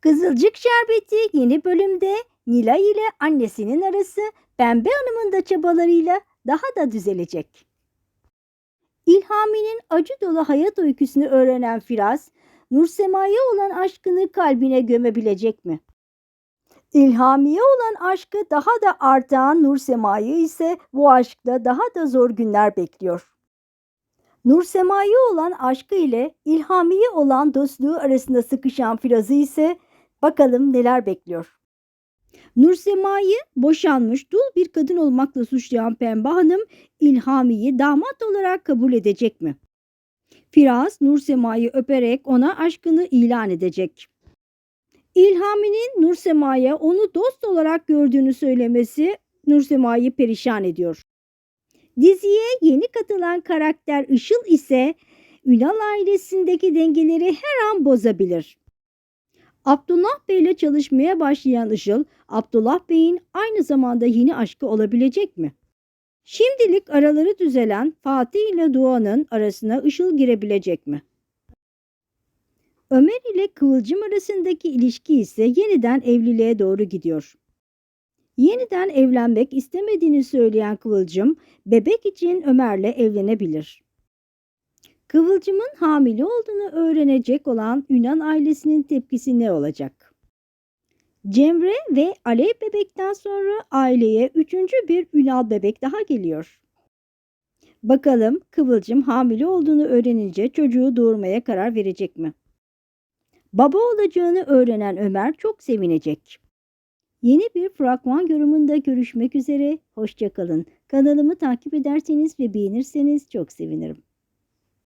Kızılcık Şerbeti yeni bölümde Nilay ile annesinin arası Pembe Hanım'ın da çabalarıyla daha da düzelecek. İlhami'nin acı dolu hayat öyküsünü öğrenen Firaz, Nursema'ya olan aşkını kalbine gömebilecek mi? İlhami'ye olan aşkı daha da artan Nursema'yı ise bu aşkta daha da zor günler bekliyor. Nursema'ya olan aşkı ile İlhami'ye olan dostluğu arasında sıkışan Firaz'ı ise bakalım neler bekliyor. Nursema'yı boşanmış dul bir kadın olmakla suçlayan Pembe Hanım İlhami'yi damat olarak kabul edecek mi? Firaz Nursema'yı öperek ona aşkını ilan edecek. İlhami'nin Nursema'ya onu dost olarak gördüğünü söylemesi Nursema'yı perişan ediyor. Diziye yeni katılan karakter Işıl ise Ünal ailesindeki dengeleri her an bozabilir. Abdullah Bey ile çalışmaya başlayan Işıl, Abdullah Bey'in aynı zamanda yeni aşkı olabilecek mi? Şimdilik araları düzelen Fatih ile Doğan'ın arasına Işıl girebilecek mi? Ömer ile Kıvılcım arasındaki ilişki ise yeniden evliliğe doğru gidiyor. Yeniden evlenmek istemediğini söyleyen Kıvılcım, bebek için Ömer'le evlenebilir. Kıvılcım'ın hamile olduğunu öğrenecek olan Yunan ailesinin tepkisi ne olacak? Cemre ve Alev bebekten sonra aileye üçüncü bir Ünal bebek daha geliyor. Bakalım Kıvılcım hamile olduğunu öğrenince çocuğu doğurmaya karar verecek mi? Baba olacağını öğrenen Ömer çok sevinecek. Yeni bir fragman yorumunda görüşmek üzere. Hoşçakalın. Kanalımı takip ederseniz ve beğenirseniz çok sevinirim.